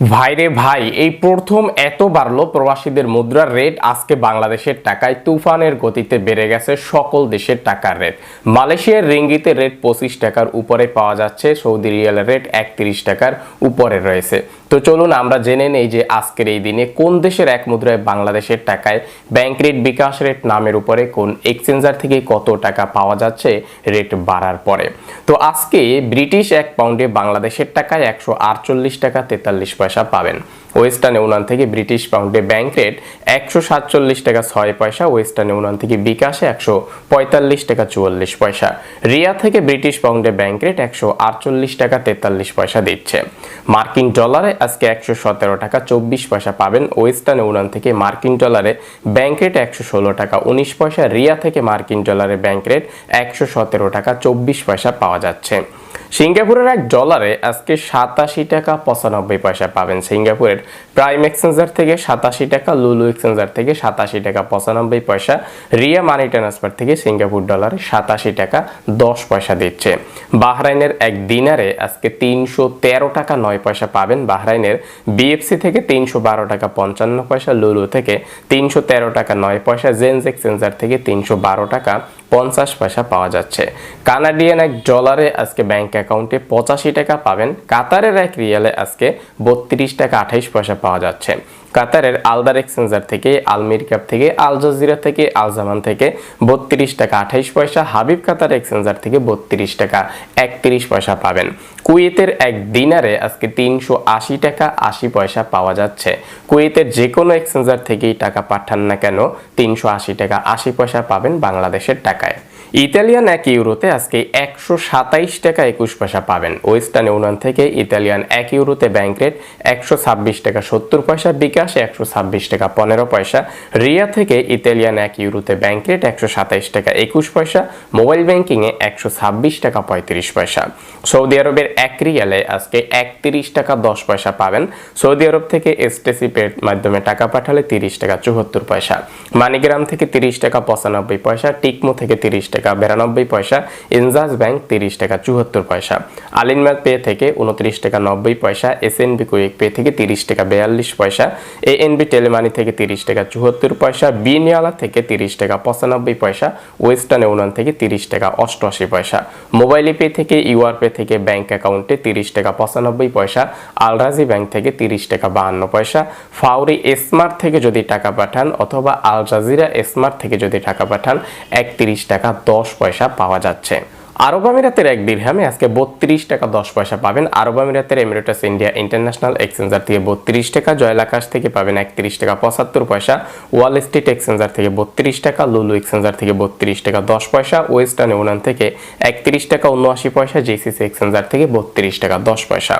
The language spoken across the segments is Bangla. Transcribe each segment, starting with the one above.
ভাইরে ভাই, এই প্রথম এত বাড়লো প্রবাসীদের মুদ্রার রেট আজকে বাংলাদেশের টাকায় তুফানের গতিতে বেড়ে গেছে সকল দেশের টাকার রেট মালয়েশিয়ার রিঙ্গিতে রেট পঁচিশ টাকার উপরে পাওয়া যাচ্ছে, সৌদি রিয়ালের রেট একত্রিশ টাকার উপরে রয়েছে। তো চলুন আমরা জেনে নেই যে আজকের এই দিনে কোন দেশের এক মুদ্রায় বাংলাদেশের টাকায় ব্যাংক রেট বিকাশ রেট নামের উপরে কোন এক্সচেঞ্জার থেকে কত টাকা পাওয়া যাচ্ছে রেট বাড়ার পরে। তো আজকে ব্রিটিশ এক পাউন্ডে বাংলাদেশের টাকায় একশো আটচল্লিশ টাকা তেতাল্লিশ পয়সা পাবেন। ওয়েস্টার্ন ইউনিয়ন থেকে ব্রিটিশ পাউন্ডে ব্যাংক রেট একশো সাতচল্লিশ টাকা ছয় পয়সা, ওয়েস্টার্ন ইউনিয়ন থেকে বিকাশে একশো পঁয়তাল্লিশ টাকা চুয়াল্লিশ পয়সা। রিয়া থেকে ব্রিটিশ পাউন্ডে ব্যাংক রেট একশো আটচল্লিশ টাকা তেতাল্লিশ পয়সা দিচ্ছে। মার্কিন ডলারে আজকে একশো সতেরো টাকা চব্বিশ পয়সা পাবেন। ওয়েস্টার্ন ইউনিয়ন থেকে মার্কিন ডলারে ব্যাংক রেট একশো ষোলো টাকা উনিশ পয়সা। রিয়া থেকে মার্কিন ডলারে ব্যাংক রেট একশো সতেরো টাকা চব্বিশ পয়সা পাওয়া যাচ্ছে। সিঙ্গাপুরের এক ডলারে আজকে সাতাশি টাকা পঁচানব্বই পয়সা পাবেন সিঙ্গাপুরের প্রাইম এক্সচেঞ্জার থেকে সাতাশি টাকা, লুলু এক্সচেঞ্জার থেকে সাতাশি টাকা পঁচানব্বই পয়সা, রিয়া মানি ট্রান্সফার থেকে সিঙ্গাপুর ডলারে সাতাশি টাকা দশ পয়সা দিচ্ছে। বাহরাইনের এক দিনারে আজকে তিনশো তেরো টাকা নয় পয়সা পাবেন বাহরাইনের বিএফসি থেকে তিনশো বারো টাকা পঞ্চান্ন পয়সা, লুলু থেকে তিনশো তেরো টাকা নয় পয়সা জেন্স এক্সচেঞ্জার থেকে তিনশো বারো টাকা পঞ্চাশ পয়সা পাওয়া যাচ্ছে। কানাডিয়ান এক ডলারে আজকে ব্যাংক অ্যাকাউন্টে পঁচাশি টাকা পাবেন। কাতারের এক রিয়ালে আজকে বত্রিশ টাকা আঠাইশ পয়সা পাওয়া যাচ্ছে। কাতারের আলদার এক্সচেঞ্জার থেকে আলমির ক্যাপ থেকে, আল জাজিরা থেকে, আল জামান থেকে বত্রিশ টাকা আঠাইশ পয়সা। হাবিব কাতার এক্সচেঞ্জার থেকে বত্রিশ টাকা একত্রিশ পয়সা পাবেন। কুয়েতের এক দিনারে আজকে তিনশো আশি টাকা আশি পয়সা পাওয়া যাচ্ছে। কুয়েতের যে কোনো এক্সচেঞ্জার থেকেই টাকা পাঠান না কেন, তিনশো আশি টাকা আশি পয়সা পাবেন বাংলাদেশের টাকায়। ইতালিয়ান এক ইউরোতে আজকে একশো সাতাইশ টাকা একুশ পয়সা পাবেন। ওয়েস্টার্ন ইউনিয়ন থেকে ইতালিয়ান এক ইউরোতে ব্যাংক রেট একশো ছাব্বিশ টাকা সত্তর পয়সা, বিকাশে একশো ছাব্বিশ টাকা পনেরো পয়সা, রিয়া থেকে ইতালিয়ান এক ইউরোতে ব্যাংক রেট একশো সাতাইশ টাকা একুশ পয়সা, মোবাইল ব্যাংকিংয়ে একশো ছাব্বিশ টাকা পঁয়ত্রিশ পয়সা। সৌদি আরবের এক রিয়ালে আজকে একত্রিশ টাকা দশ পয়সা পাবেন। সৌদি আরব থেকে এসটিসি পের মাধ্যমে টাকা পাঠালে তিরিশ টাকা চুয়াত্তর পয়সা। মানিগ্রাম থেকে তিরিশ টাকা পঁচানব্বই পয়সা, টিকমো থেকে তিরিশ টাকা বিরানব্বই পয়সা, ইনজাস ব্যাংক তিরিশ টাকা, চুয়াত্তর পয়সা। আলিনমাদ পে থেকে উনত্রিশ টাকা, নব্বই পয়সা, এস এনবি কুইক পে থেকে তিরিশ টাকা, বিয়াল্লিশ পয়সা, এ এনবি টেলিমানি থেকে তিরিশ টাকা, চুয়াত্তর পয়সা, বিনিয়ালা থেকে তিরিশ টাকা, পঁচানব্বই পয়সা, ওয়েস্টার্ন ইউনিয়ন থেকে তিরিশ টাকা, অষ্টআশি পয়সা। মোবাইল পে থেকে ইউআর পে থেকে ব্যাংক অ্যাকাউন্টে তিরিশ টাকা, পঁচানব্বই পয়সা, আলরাজি ব্যাংক থেকে তিরিশ টাকা, বাহান্ন পয়সা। ফাউরি স্মার্ট থেকে যদি টাকা পাঠান অথবা আল জাজিরা স্মার্ট থেকে যদি টাকা পাঠান, একত্রিশ টাকা দশ পয়সা পাওয়া যাচ্ছে। আরব আমিরাতের এক দিরহামে আজকে বত্রিশ টাকা দশ পয়সা পাবেন। আরব আমিরাতের এমিরেটাস ইন্ডিয়া ইন্টারন্যাশনাল এক্সচেঞ্জার থেকে বত্রিশ টাকা, জয়লাকাশ থেকে পাবেন একত্রিশ টাকা পঁচাত্তর পয়সা। ওয়াল স্ট্রিট এক্সচেঞ্জার থেকে বত্রিশ টাকা, লুলু এক্সচেঞ্জার থেকে বত্রিশ টাকা দশ পয়সা। ওয়েস্টার্ন ইউনিয়ন থেকে একত্রিশ টাকা উনআশি পয়সা, জেসিসি এক্সচেঞ্জার থেকে বত্রিশ টাকা দশ পয়সা।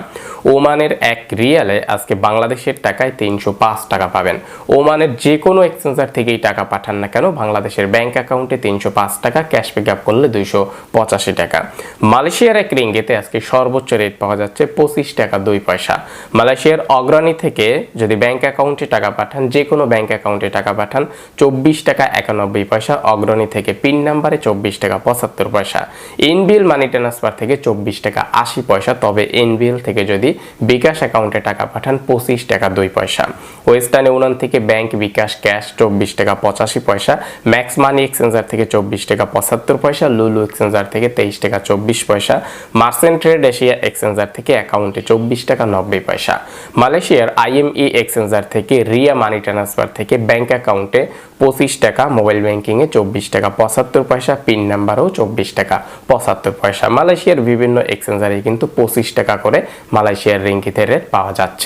ওমানের এক রিয়ালে আজকে বাংলাদেশের টাকায় তিনশো পাঁচ টাকা পাবেন। ওমানের যে কোনো এক্সচেঞ্জার থেকেই টাকা পাঠান না কেন, বাংলাদেশের ব্যাংক অ্যাকাউন্টে তিনশো পাঁচ টাকা, ক্যাশ পিক আপ করলে দুইশো পঁচাশি টাকা। মালয়েশিয়ার এক রিঙ্গিতে আজকে সর্বোচ্চ রেট পাওয়া যাচ্ছে পঁচিশ টাকা দুই পয়সা। মালয়েশিয়ার অগ্রণী থেকে যদি ব্যাংক অ্যাকাউন্টে টাকা পাঠান যে কোনো ব্যাংক অ্যাকাউন্টে টাকা পাঠান, চব্বিশ টাকা একানব্বই পয়সা। অগ্রণী থেকে পিন নাম্বারে চব্বিশ টাকা পঁচাত্তর পয়সা। এনবিএল মানি ট্রান্সফার থেকে চব্বিশ টাকা আশি পয়সা। তবে এনবিএল থেকে যদি বিকাশ অ্যাকাউন্টে টাকা পাঠান, পঁচিশ টাকা দুই পয়সা। ওয়েস্টার্ন ইউনিয়ন থেকে ব্যাংক বিকাশ ক্যাশ চব্বিশ টাকা পঁচাশি পয়সা। ম্যাক্স মানি এক্সচেঞ্জার থেকে চব্বিশ টাকা পঁচাত্তর পয়সা। লুলু এক্সচেঞ্জার থেকে তেইশ টাকা চব্বিশ পয়সা মার্সেন্ট ট্রেড এশিয়া এক্সচেঞ্জার থেকে অ্যাকাউন্টে চব্বিশ টাকা নব্বই পয়সা, মালয়েশিয়ার আইএমই এক্সচেঞ্জার থেকে রিয়া মানি ট্রান্সফার থেকে ব্যাংক অ্যাকাউন্টে পঁচিশ টাকা মোবাইল ব্যাংকিংয়ে চব্বিশ টাকা পঁচাত্তর পয়সা পিন নাম্বারও চব্বিশ টাকা পঁচাত্তর পয়সা। মালয়েশিয়ার বিভিন্ন এক্সচেঞ্জারে কিন্তু পঁচিশ টাকা করে মালয়েশিয়ার রিঙ্গিতের রেট পাওয়া যাচ্ছে।